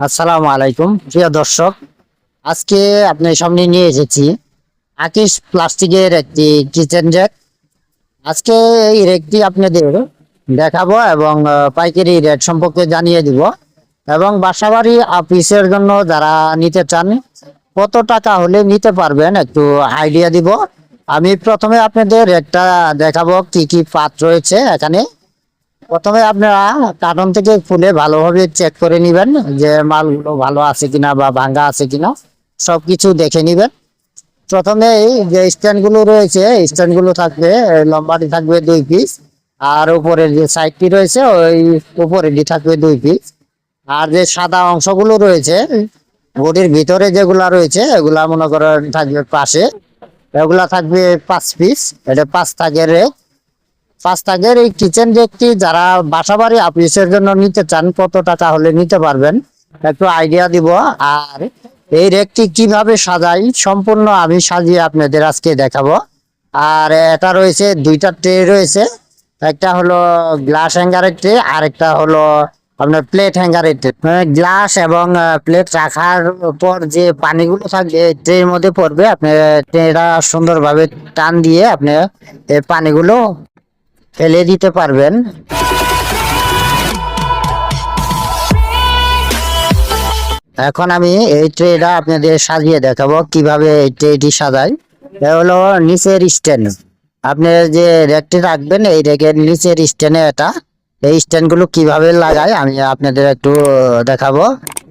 আসসালামু আলাইকুম, প্রিয় দর্শক। আজকে আপনার সামনে নিয়ে এসেছি আকিস প্লাস্টিকের একটি কিচেন র্যাক আজকে এই র্যাকটি আপনাদের দেখাবো এবং পাইকারি রেট সম্পর্কে জানিয়ে দিব। এবং বাসাবাড়ি অফিসের জন্য যারা নিতে চান, কত টাকা হলে নিতে পারবেন একটু আইডিয়া দিব। আমি প্রথমে আপনাদের রেটটা দেখাবো, কি কি পাত রয়েছে এখানে। প্রথমে আপনারা কার্টন থেকে খুলে ভালোভাবে চেক করে নিবেন যে মালগুলো ভালো আছে কিনা বা ভাঙ্গা আছে কিনা। সবকিছু দেখে নিবেন। প্রথমে যে স্ট্যান্ডগুলো রয়েছে স্ট্যান্ডগুলো থাকবে, লম্বাটি থাকবে দুই পিস আর উপরের যে সাইডটি রয়েছে, ওই উপরেরটি থাকবে দুই পিস আর যে সাদা অংশগুলো রয়েছে, বডির ভিতরে যেগুলা রয়েছে, এগুলা মনে করেন থাকবে পাশে। এগুলা থাকবে পাঁচ পিস এটা পাঁচ থাকের রেট পাঁচ এই কিচেন রেকটি যারা বাসাবাড়ি অফিসের জন্য নিতে চান, কত টাকা হলে নিতে পারবেন? একটু আইডিয়া দিব। আর এই রেকটি কীভাবে সাজাই, সম্পূর্ণ আমি সাজিয়ে আপনাদের আজকে দেখাবো। আর এটা রয়েছে, দুইটা ট্রে রয়েছে। একটা হলো গ্লাস হ্যাঙ্গারের ট্রে আর একটা হলো আপনার প্লেট হ্যাঙ্গারের ট্রে। গ্লাস এবং প্লেট রাখার পর যে পানিগুলো থাকবে ট্রের মধ্যে পড়বে। আপনি ট্রেটা সুন্দরভাবে টান দিয়ে আপনি এই পানিগুলো ফেলে দিতে পারবেন। এখন আমি এই ট্রেটা আপনাদের সাজিয়ে দেখাবো, কীভাবে এই ট্রেটি সাজাই হলো নিচের স্ট্যান্ড। আপনি যে রেকটি রাখবেন, এই রেকের নিচের স্ট্যান্ডে এটা। এই স্ট্যান্ডগুলো কীভাবে লাগাই আমি আপনাদের একটু দেখাবো।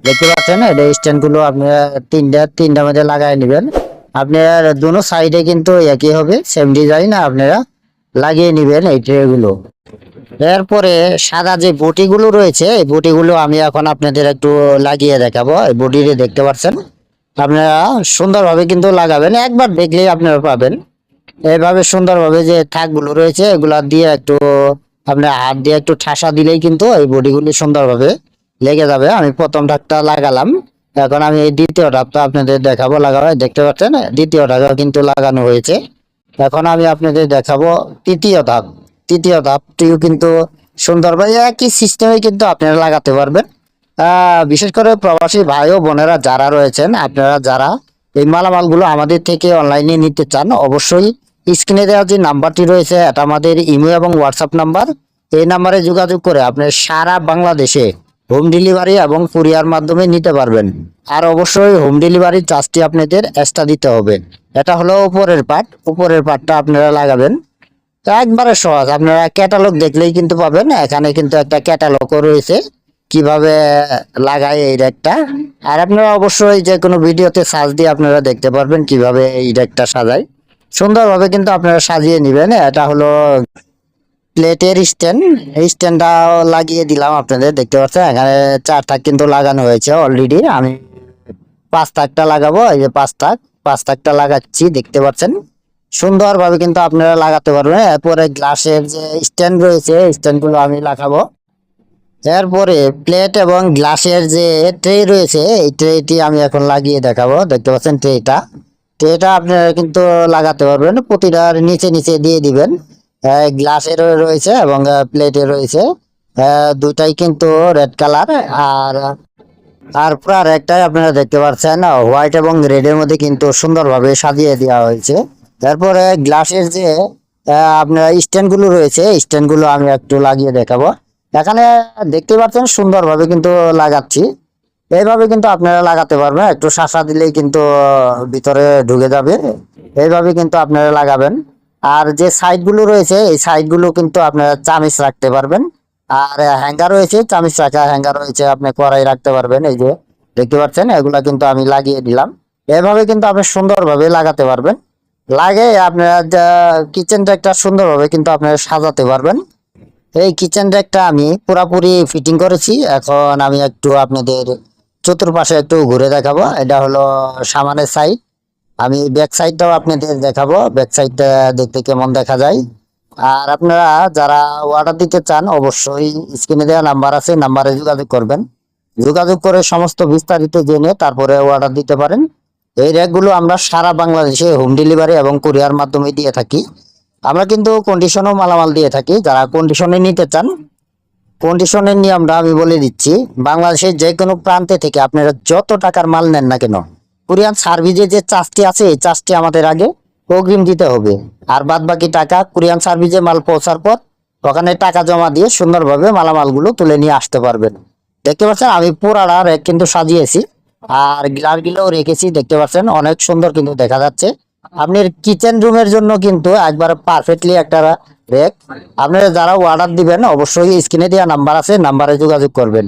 দেখতে পাচ্ছেন, এই স্ট্যান্ডগুলো আপনি তিনটা তিনটা মধ্যে লাগাই নেবেন। আপনার দুনো সাইডে কিন্তু একই হবে, সেম ডিজাইন, আপনারা লাগিয়ে নেবেন এই ট্রেগুলো। এরপরে সাদা যে বটিগুলো রয়েছে, এই বটিগুলো আমি এখন আপনাদের একটু লাগিয়ে দেখাবো। এই বটিতে দেখতে পাচ্ছেন? আপনারা সুন্দরভাবে কিন্তু লাগাবেন। একবার দেখলেই আপনারা পাবেন। এইভাবে সুন্দরভাবে যে থাকগুলো রয়েছে, এগুলা দিয়ে একটু আপনার হাত দিয়ে একটু ঠাসা দিলেই কিন্তু এই বডিগুলি সুন্দরভাবে লেগে যাবে। আমি প্রথম ধাপটা লাগালাম। এখন আমি এই দ্বিতীয় ধাপটা আপনাদের দেখাবো, লাগাবো। দেখতে পাচ্ছেন? দ্বিতীয় ধাপও কিন্তু লাগানো হয়েছে। এখন আমি আপনাদের দেখাবো তৃতীয় ধাপ। তৃতীয় ধাপটিও কিন্তু সুন্দরভাবে একই সিস্টেমে কিন্তু আপনারা লাগাতে পারবেন। বিশেষ করে প্রবাসী ভাই ও বোনেরা যারা রয়েছেন, আপনারা যারা এই মালামালগুলো আমাদের থেকে অনলাইনে নিতে চান, অবশ্যই স্ক্রিনে দেওয়া যে নাম্বারটি রয়েছে, এটা আমাদের ইমেল এবং হোয়াটসঅ্যাপ নাম্বার এই নাম্বারে যোগাযোগ করে আপনি সারা বাংলাদেশে হোম ডেলিভারি এবং কুরিয়ার মাধ্যমে নিতে পারবেন। আর অবশ্যই হোম ডেলিভারি চার্জটি আপনাদের এক্সট্রা দিতে হবে। এটা হলো উপরের পার্ট উপরের পার্টটা আপনারা লাগাবেন। তো একবারে সহজ। আপনারা ক্যাটালগ দেখলেই কিন্তু পাবেন। এখানে কিন্তু একটা ক্যাটালগও রয়েছে। কীভাবে লাগায় এই রেকটা। আর আপনারা অবশ্যই যে কোনো ভিডিওতে সার্চ দিয়ে আপনারা দেখতে পারবেন কীভাবে এই রেকটা সাজায়। সুন্দরভাবে কিন্তু আপনারা সাজিয়ে নেবেন। এটা হলো প্লেটের স্ট্যান্ড এই স্ট্যান্ডটা লাগিয়ে দিলাম আপনাদের, দেখতে পাচ্ছেন? এখানে চার থাক কিন্তু লাগানো হয়েছে অলরেডি আমি পাঁচ থাকটা লাগাবো, এই যে পাঁচ থাক, পাঁচ থাকটা লাগাচ্ছি, দেখতে পাচ্ছেন? সুন্দরভাবে কিন্তু আপনারা লাগাতে পারবেন। এরপরে গ্লাসের যে স্ট্যান্ড রয়েছে স্ট্যান্ডগুলো আমি লাগাবো। এরপরে প্লেট এবং গ্লাসের যে ট্রে রয়েছে, এই ট্রেটি আমি এখন লাগিয়ে দেখাবো। দেখতে পাচ্ছেন ট্রেটা ট্রেটা আপনারা কিন্তু লাগাতে পারবেন। প্রতিটার নিচে নিচে দিয়ে দিবেন। গ্লাসের রয়েছে এবং প্লেটের রয়েছে। দুটাই কিন্তু রেড কালার আর আর পুরা একটাই আপনারা দেখতে পাচ্ছেন। হোয়াইট এবং রেডের মধ্যে কিন্তু সুন্দরভাবে সাজিয়ে দেওয়া হয়েছে। তারপরে গ্লাসের যে আপনার স্ট্যান্ডগুলো রয়েছে স্ট্যান্ডগুলো আমি একটু লাগিয়ে দেখাবো। এখানে দেখতে পাচ্ছেন সুন্দরভাবে কিন্তু লাগাচ্ছি। এইভাবে কিন্তু আপনারা লাগাতে পারবেন। একটু শাসা দিলেই কিন্তু ভিতরে ঢুকে যাবে। এইভাবে কিন্তু আপনারা লাগাবেন। আর যে সাইডগুলো রয়েছে, এই সাইডগুলো কিন্তু আপনারা চামিচ রাখতে পারবেন। আর হ্যাঙ্গার রয়েছে, চামিচ রাখা হ্যাঙ্গার রয়েছে, আপনি কড়াই রাখতে পারবেন, এই যে দেখতে পাচ্ছেন, এগুলা কিন্তু আমি লাগিয়ে দিলাম। এভাবে কিন্তু আপনি সুন্দরভাবে লাগাতে পারবেন। লাগে, আপনারা কিচেন র্যাকটা সুন্দরভাবে কিন্তু আপনারা সাজাতে পারবেন। এই কিচেন র্যাকটা আমি পুরাপুরি ফিটিং করেছি। এখন আমি একটু আপনাদের চতুর্পাশে একটু ঘুরে দেখাবো। এটা হলো সামানের সাইড আমি ব্যাক সাইডটাও আপনাদের দেখাবো। ব্যাক সাইডটা দেখতে কেমন দেখা যায়। আর আপনারা যারা অর্ডার দিতে চান, অবশ্যই স্ক্রিনে দেওয়া নাম্বার আছে নাম্বারে যোগাযোগ করবেন। যোগাযোগ করে সমস্ত বিস্তারিত জেনে তারপরে অর্ডার দিতে পারেন। এই র্যাকগুলো আমরা সারা বাংলাদেশে হোম ডেলিভারি এবং কুরিয়ার মাধ্যমে দিয়ে থাকি। আমরা কিন্তু কন্ডিশনও মালামাল দিয়ে থাকি। যারা কন্ডিশনে নিতে চান কন্ডিশনের নিয়মটা আমি বলে দিচ্ছি। বাংলাদেশের যে কোনো প্রান্তে থেকে আপনারা যত টাকার মাল নেন না কেন কোরিয়ান সার্ভিসে যে চার্জটি আছে, এই চার্জটি আমাদের আগে অগ্রিম দিতে হবে। আর বাদ বাকি টাকা কোরিয়ান সার্ভিসে মাল পৌঁছার পর ওখানে টাকা জমা দিয়ে সুন্দরভাবে মালামালগুলো তুলে নিয়ে আসতে পারবেন। দেখতে পাচ্ছেন, আমি পুরাটা রেক কিন্তু সাজিয়েছি। আর গ্লাসগুলোও রেখেছি, দেখতে পাচ্ছেন, অনেক সুন্দর কিন্তু দেখা যাচ্ছে। আপনার কিচেন রুমের জন্য কিন্তু একবার পারফেক্টলি একটা রেক। আপনারা যারা অর্ডার দিবেন, অবশ্যই স্ক্রিনে দেওয়া নাম্বার আছে, নাম্বারে যোগাযোগ করবেন।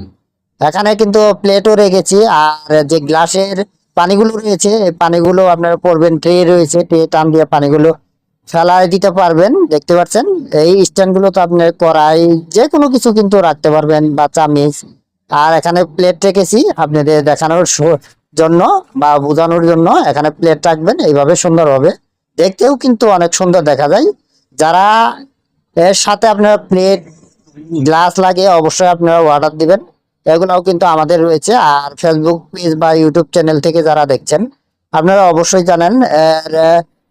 এখানে কিন্তু প্লেটও রেখেছি, আর যে গ্লাসের পানিগুলো রয়েছে পানিগুলো আপনারা পড়বেন ট্রে রয়েছে ট্রে টান দিয়ে পানিগুলো ফেলায় দিতে পারবেন, দেখতে পাচ্ছেন? এই স্ট্যান্ডগুলো তো আপনার কড়াই যে কোনো কিছু কিন্তু রাখতে পারবেন বা চামিচ। আর এখানে প্লেট রেখেছি, আপনাদের দেখানোর জন্য বা বোঝানোর জন্য এখানে প্লেট রাখবেন, এইভাবে সুন্দর হবে। দেখতেও কিন্তু অনেক সুন্দর দেখা যায়। যারা এর সাথে আপনারা প্লেট গ্লাস লাগে অবশ্যই আপনারা অর্ডার দিবেন। এগুলোও কিন্তু আমাদের রয়েছে। আর ফেসবুক পেজ বা ইউটিউব চ্যানেল থেকে যারা দেখছেন, আপনারা অবশ্যই জানেন, এর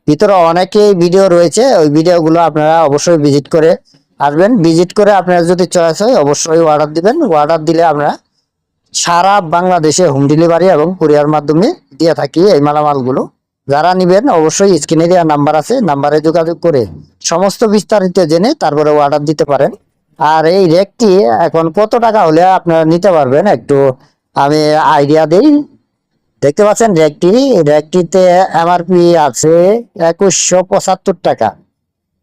ভিতরে অনেকেই ভিডিও রয়েছে। ওই ভিডিওগুলো আপনারা অবশ্যই ভিজিট করে আসবেন। ভিজিট করে আপনারা যদি চয়েস হয়, অবশ্যই অর্ডার দিবেন। অর্ডার দিলে আমরা সারা বাংলাদেশে হোম ডেলিভারি এবং কুরিয়ার মাধ্যমে দিয়ে থাকি এই মালামালগুলো। যারা নিবেন, অবশ্যই স্ক্রিনে দেওয়া নাম্বার আছে। নাম্বারে যোগাযোগ করে সমস্ত বিস্তারিত জেনে তারপরে অর্ডার দিতে পারেন। আর এই রেকটি এখন কত টাকা হলে আপনারা নিতে পারবেন? একটু আমি আইডিয়া দেই। দেখতে পাচ্ছেন র্যাকটি র্যাকটিতে এমআরপি আছে একুশশো পঁচাত্তর টাকা।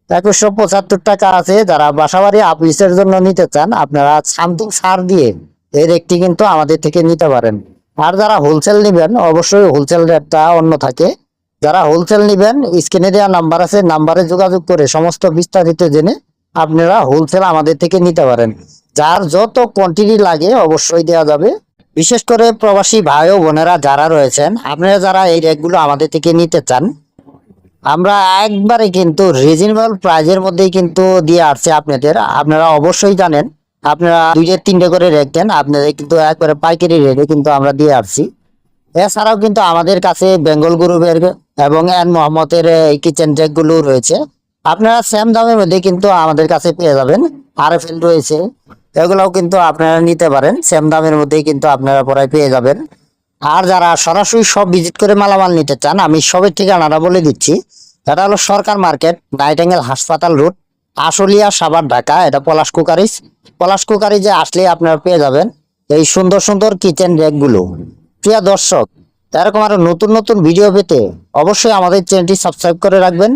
একুশশো পঁচাত্তর টাকা আছে। যারা বাসাবাড়ি অফিসের জন্য নিতে চান, আপনারা সামথিং সার দিয়ে এই রেটটি কিন্তু আমাদের থেকে নিতে পারেন। আর যারা হোলসেল নেবেন, অবশ্যই হোলসেল রেটটা অন্য থাকে। যারা হোলসেল নেবেন স্ক্রিনে দেওয়া নাম্বার আছে নাম্বারে যোগাযোগ করে সমস্ত বিস্তারিত জেনে আপনারা হোলসেল আমাদের থেকে নিতে পারেন। যার যত কোয়ান্টিটি লাগে অবশ্যই দেওয়া যাবে। বিশেষ করে প্রবাসী ভাই ও বোনেরা যারা রয়েছেন, আপনারা যারা এই রেটগুলো আমাদের থেকে নিতে চান, আমরা একবারে কিন্তু রিজনেবল প্রাইজের মধ্যেই কিন্তু দিয়ে আসছে আপনাদের। আপনারা অবশ্যই জানেন, আপনারা দুইটা তিনটে করে রেট দেন, আপনাদের কিন্তু একবারে পাইকারি রেটে কিন্তু আমরা দিয়ে আসছি। এছাড়াও কিন্তু আমাদের কাছে বেঙ্গল গ্রুপের এবং এন মোহাম্মদের এই কিচেনগুলো রয়েছে। আপনারা সেম দামের মধ্যে কিন্তু আমাদের কাছে পেয়ে যাবেন আর এফ এল রয়েছে। এগুলোও কিন্তু আপনারা নিতে পারেন। সেম দামের মধ্যেই কিন্তু আপনারা পরে পেয়ে যাবেন। আর যারা সরাসরি সব ভিজিট করে মালামাল নিতে চান, আমি সবের ঠিকানাটা বলে দিচ্ছি। এটা হলো সরকার মার্কেট নাইটেঙ্গেল হাসপাতাল রোড, আশুলিয়া সাবার ঢাকা। এটা পলাশ কুকারিস পলাশ কুকারিজে আসলে আপনারা পেয়ে যাবেন এই সুন্দর সুন্দর কিচেন র্যাকগুলো প্রিয় দর্শক, এরকম আরও নতুন নতুন ভিডিও পেতে অবশ্যই আমাদের চ্যানেলটি সাবস্ক্রাইব করে রাখবেন।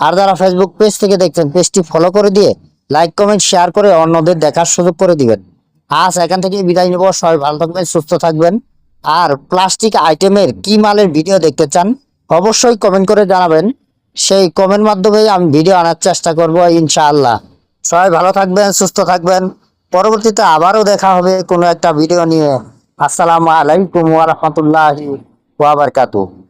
আর যারা ফেসবুক পেজ থেকে দেখছেন পেজটি ফলো করে দিয়ে লাইক কমেন্ট শেয়ার করে অন্যদের দেখার সুযোগ করে দিবেন। আজ এখান থেকে বিদায় নেব। সবাই ভালো থাকবেন, সুস্থ থাকবেন। আর প্লাস্টিক আইটেমের কি মালের ভিডিও দেখতে চান, অবশ্যই কমেন্ট করে জানাবেন। সেই কমেন্ট মাধ্যমে আমি ভিডিও আনার চেষ্টা করব, ইনশাআল্লাহ। সবাই ভালো থাকবেন, সুস্থ থাকবেন। পরবর্তীতে আবারও দেখা হবে কোনো একটা ভিডিও নিয়ে। আসসালামু আলাইকুম ওয়া বারাকাতুহু।